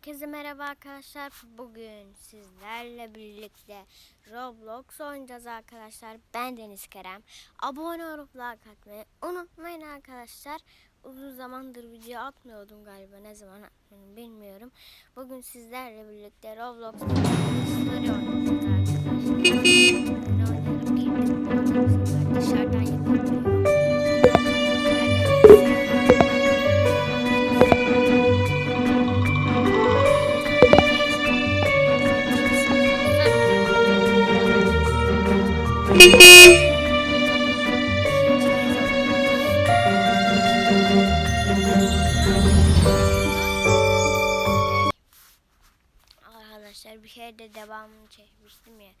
Herkese merhaba arkadaşlar. Bugün sizlerle birlikte Roblox oynayacağız arkadaşlar. Ben Deniz Kerem. Abone olup like atmayı unutmayın arkadaşlar. Uzun zamandır video atmıyordum galiba. Ne zaman atmıyorum bilmiyorum. Bugün sizlerle birlikte Roblox oynayacağız arkadaşlar. Dışarıdan yapabiliyorum. Arkadaşlar bir kere de devamını çekmiştim ya.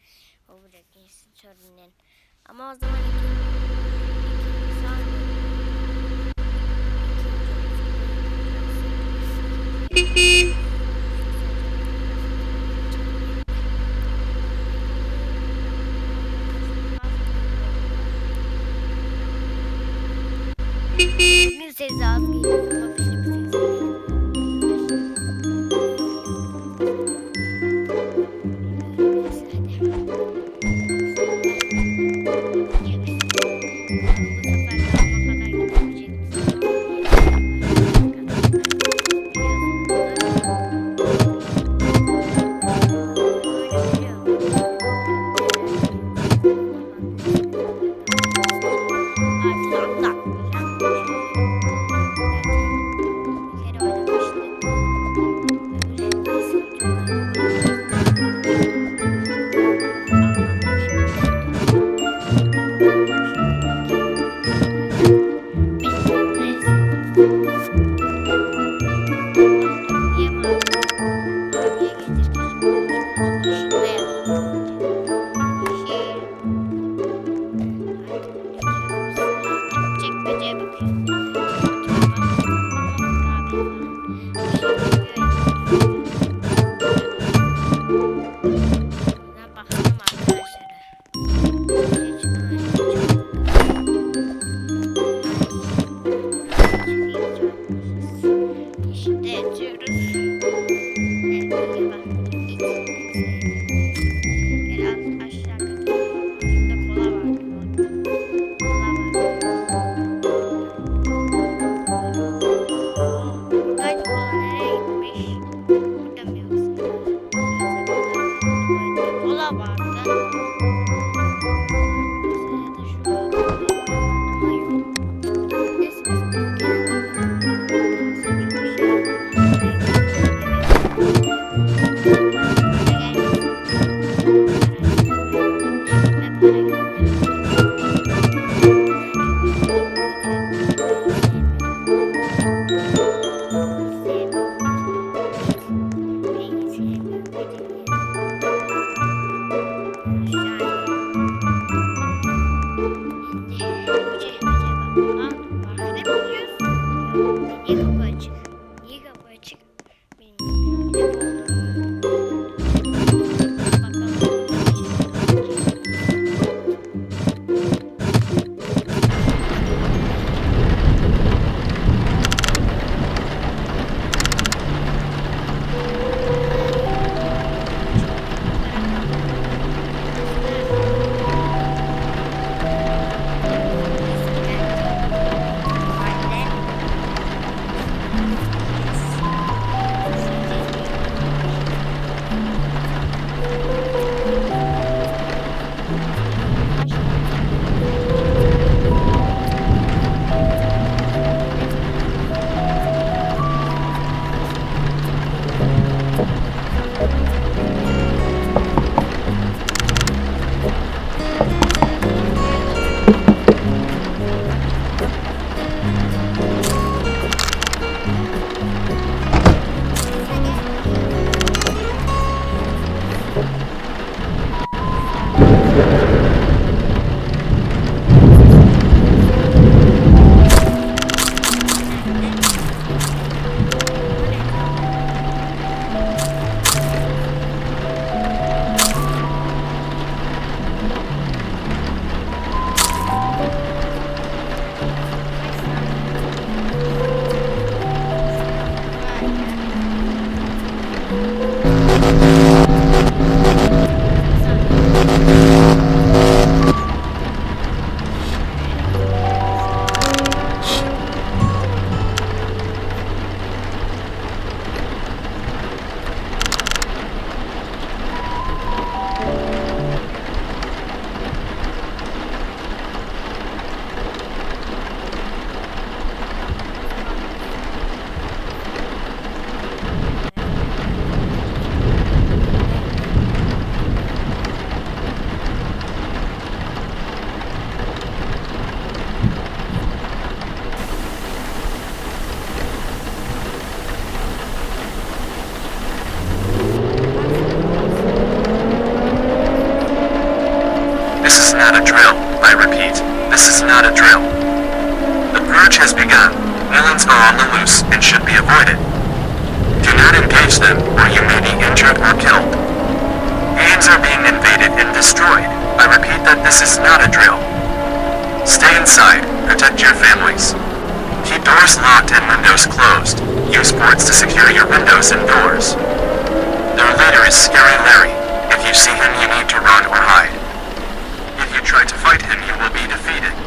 O bırakıcısı sorunun. Ama o zaman iki, iki saniye. Bir ses az geliyor Thank Your families. Keep doors locked and windows closed. Use boards to secure your windows and doors. Their leader is Scary Larry. If you see him, you need to run or hide. If you try to fight him, you will be defeated.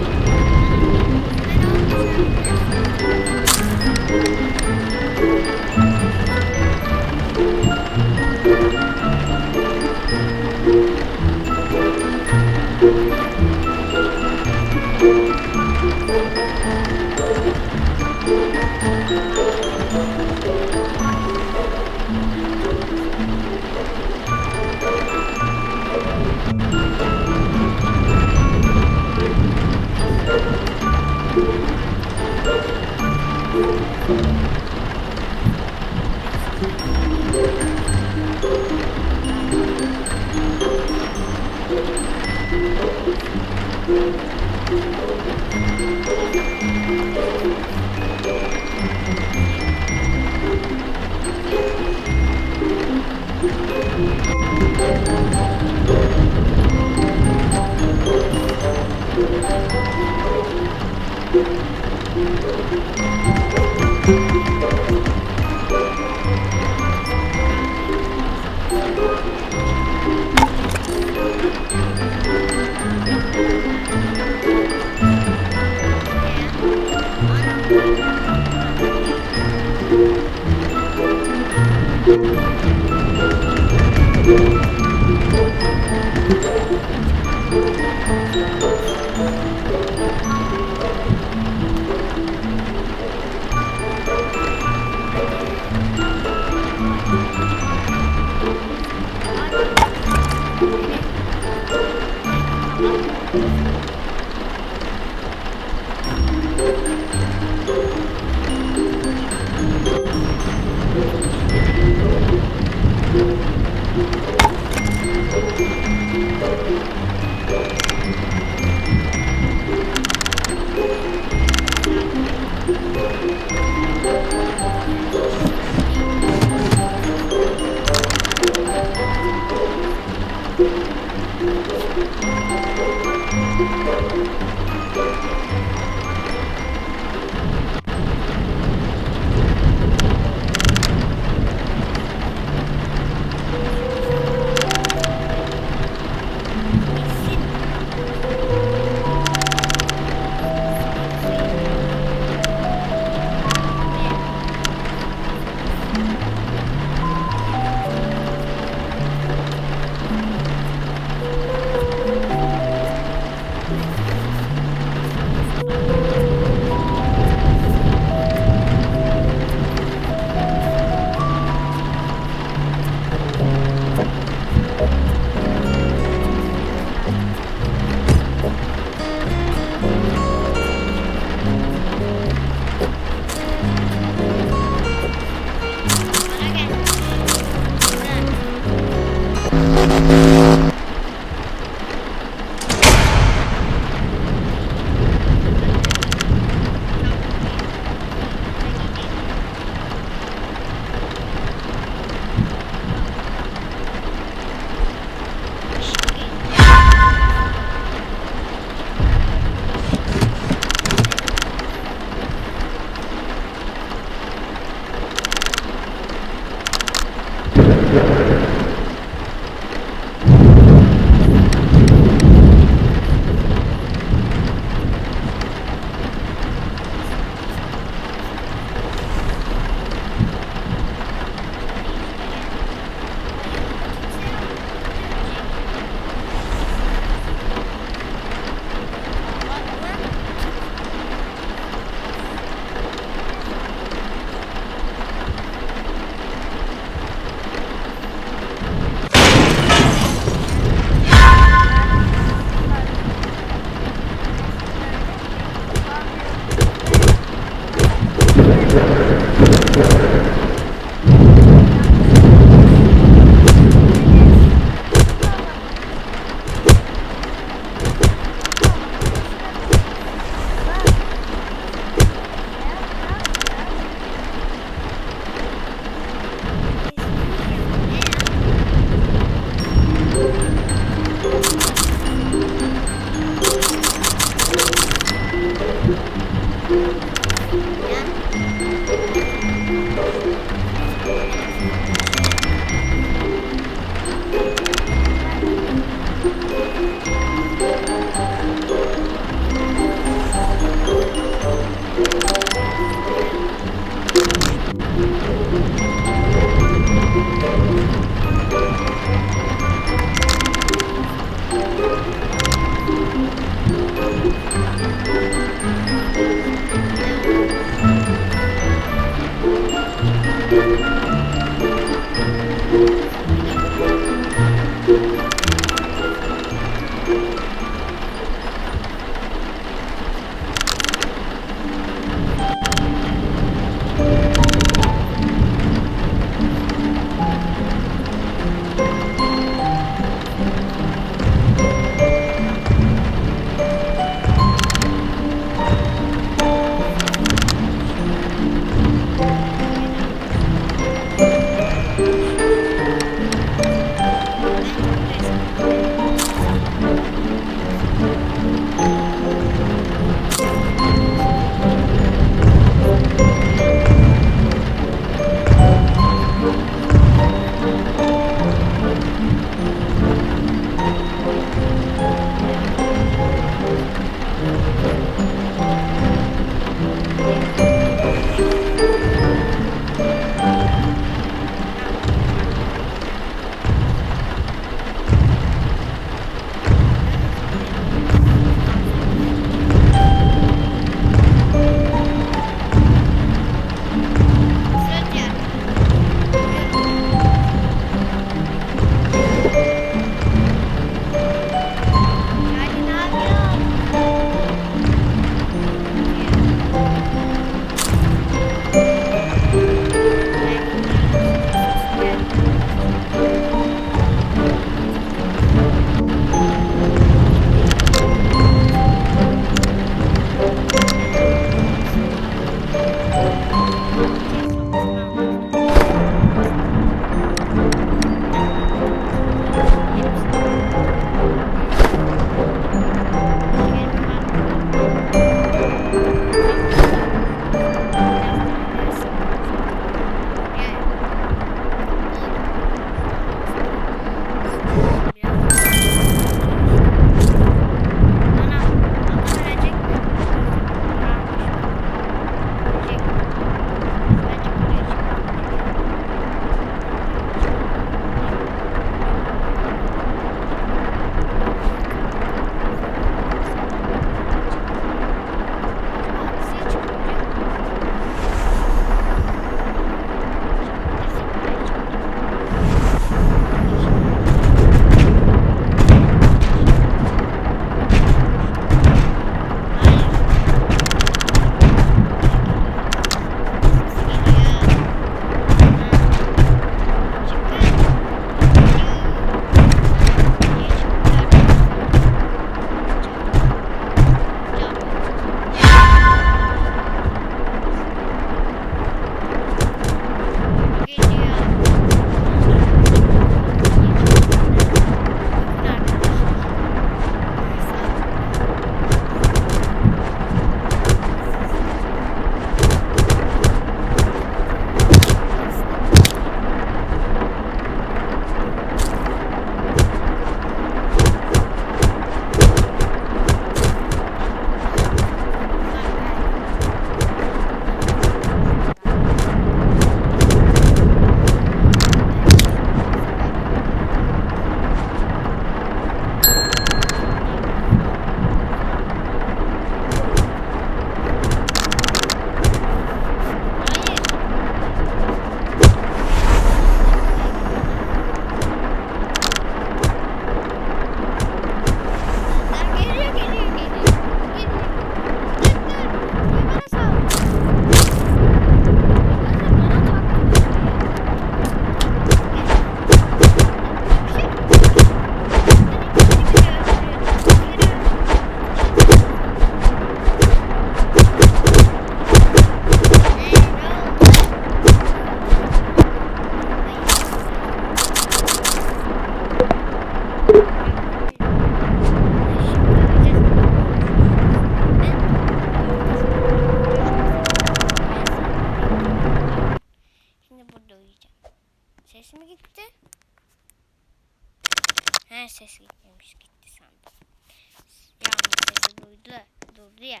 Duydu. Durdu ya.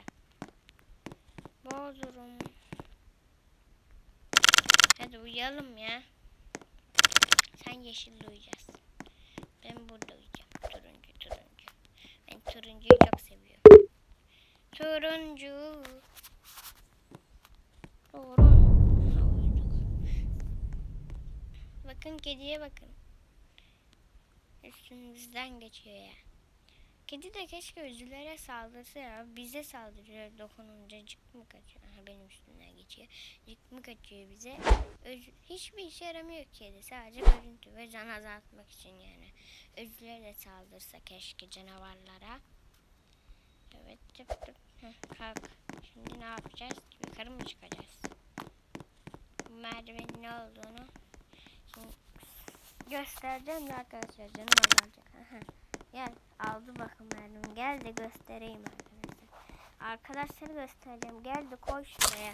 Bozurum. Hadi uyuyalım ya. Sen yeşil uyuyacaksın. Ben burada uyuyacağım. Turuncu turuncu. Ben turuncuyu çok seviyorum. Turuncu. Bakın kediye bakın. Üstümüzden geçiyor ya. Kedi de keşke üzülere saldırsa ya. Bize saldırıyor dokununca cık mı kaçıyor. Aha, benim üstümden geçiyor. Cık mı kaçıyor bize. Öz- hiçbir işe yaramıyor kedi. Sadece görüntü ve can azaltmak için yani. Özürlere de saldırsa keşke canavarlara. Evet tıp tıp. Heh, kalk. Şimdi ne yapacağız? Yukarı mı çıkacağız? Bu merdivenin ne olduğunu şimdi göstereceğim de arkadaşlar canım azalacak. Aha. Gel aldı bakın merdiven. Gel de göstereyim arkadaşlar. Arkadaşları göstereceğim. Gel de koy şuraya.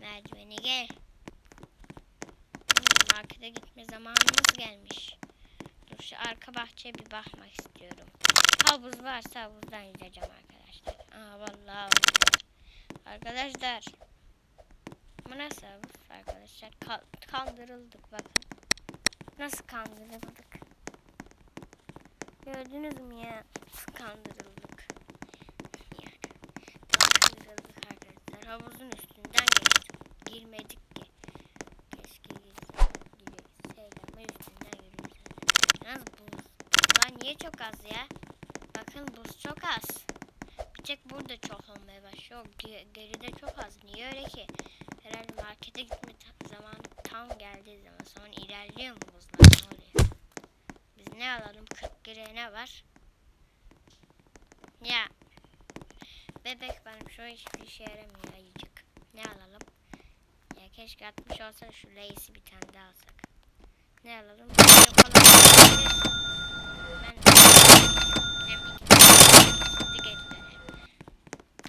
Merdiveni gel. Hmm, markete gitme zamanımız gelmiş. Dur şu arka bahçeye bir bakmak istiyorum. Havuz varsa havuzdan yüzeceğim arkadaşlar. Aa vallahi. Arkadaşlar. Bu nasıl havuz arkadaşlar? Ka- kandırıldık bakın. Nasıl kandırıldık? Gördünüz mü ya? Kandırıldık? Yani. Kandırıldık arkadaşlar. Havuzun üstünden geçtik. Girmedik ki. Keşke girseydik. Ama üstünden yürüyoruz. Yalnız buz. Buzlar niye çok az ya? Bakın buz çok az. Bir tek burada çok olmaya başlıyor. Ge- Geride çok az. Niye öyle ki? Herhalde markete gitme zamanı tam geldiği zaman sonra ilerliyor mu buzlar? Ne oluyor? Biz ne alalım? 40 liraya ne var? Ya. Bebek benim şu hiçbir işe yaramıyor ayıcık. Ne alalım? Ya keşke 60 olsa şu Lay'si bir tane daha alsak. Ne alalım?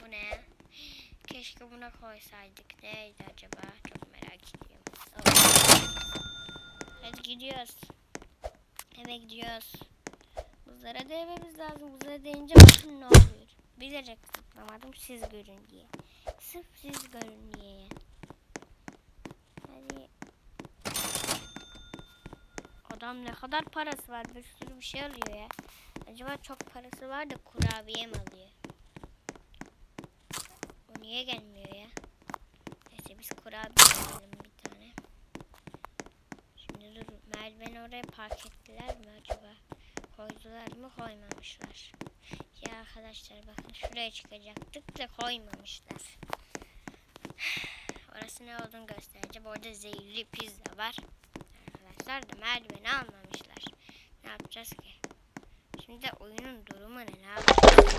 Bu ne? Keşke buna koysaydık. Neydi acaba? Çok merak ediyorum. Hadi gidiyoruz. Eve gidiyoruz. Buzlara değmemiz lazım. Buzlara değince bakın ne oluyor. Bilerek zıplamadım siz görün diye. Sırf siz görün diye. Hadi. Adam ne kadar parası var bir sürü bir şey alıyor ya. Acaba çok parası var da kurabiye mi alıyor? O niye gelmiyor ya? Neyse biz kurabiye alalım bir tane. Şimdi dur merdiveni oraya park ettiler mi acaba? Koydular mı koymamışlar. Ya arkadaşlar bakın şuraya çıkacaktık da koymamışlar. Orası ne olduğunu göstereceğim. Orada zehirli pizza var. Arkadaşlar da merdiveni almamışlar. Ne yapacağız ki? Şimdi de oyunun durumu ne? Ne yapacağız?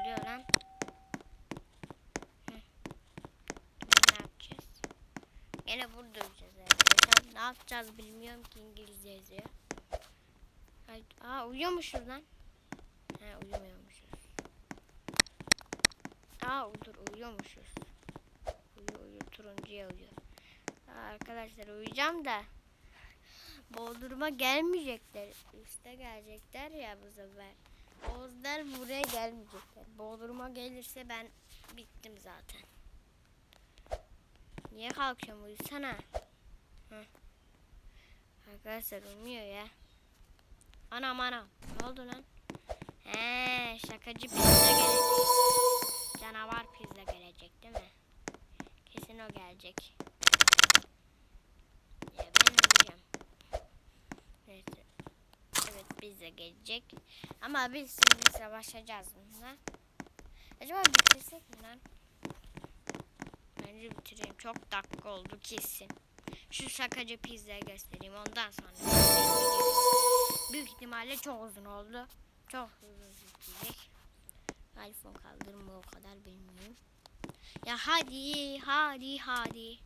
Oluyor lan? Yine burada olacağız arkadaşlar. Ne yapacağız bilmiyorum ki İngilizce yazıyor. Aa uyuyormuşuz lan. He uyumuyormuşuz. Aa dur uyuyormuşuz. Uyu uyu turuncuya uyu. Aa, arkadaşlar uyuyacağım da. Bodrum'a gelmeyecekler. Üste gelecekler ya bu sefer. Oğuzlar buraya gelmeyecekler. Bodrum'a gelirse ben bittim zaten. Niye kalkıyorum uyusana. Heh. Arkadaşlar uyumuyor ya. Anam anam. Ne oldu lan? He şakacı pizza gelecek. Canavar pizza gelecek değil mi? Kesin o gelecek. Ya ben uyuyacağım. Neyse. Evet pizza gelecek. Ama biz şimdi savaşacağız bununla. Acaba bitirsek mi lan? Bence bitireyim. Çok dakika oldu kesin. Şu şakacı pizzayı göstereyim. Ondan sonra büyük ihtimalle çok uzun oldu. Çok uzun gidecek. iPhone kaldırma o kadar bilmiyorum. Ya hadi hadi hadi.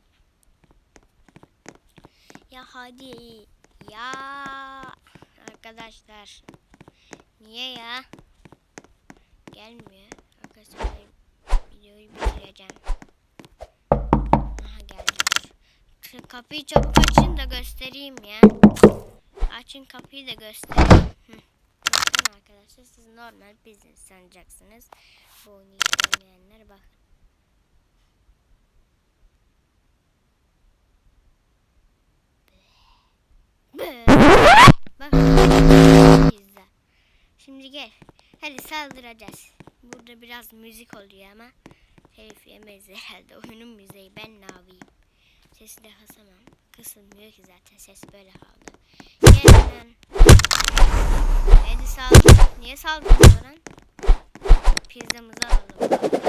Ya hadi. Ya arkadaşlar. Niye ya? Gelmiyor. Arkadaşlar videoyu bitireceğim. Aha geldi. Kapıyı çabuk açın da göstereyim ya. Açın kapıyı da göstereyim. Arkadaşlar. Siz normal business sanacaksınız. Bu oyunu bilmeyenler bakın. Bak. Şimdi gel. Hadi saldıracağız. Burada biraz müzik oluyor ama telif yemeyiz herhalde. Oyunun müziği ben ne yapayım? Sesi de kısamam. Kısılmıyor ki zaten ses böyle kaldı. Gel lan. Hadi saldır. Niye saldırmıyor lan? Pizzamızı alalım.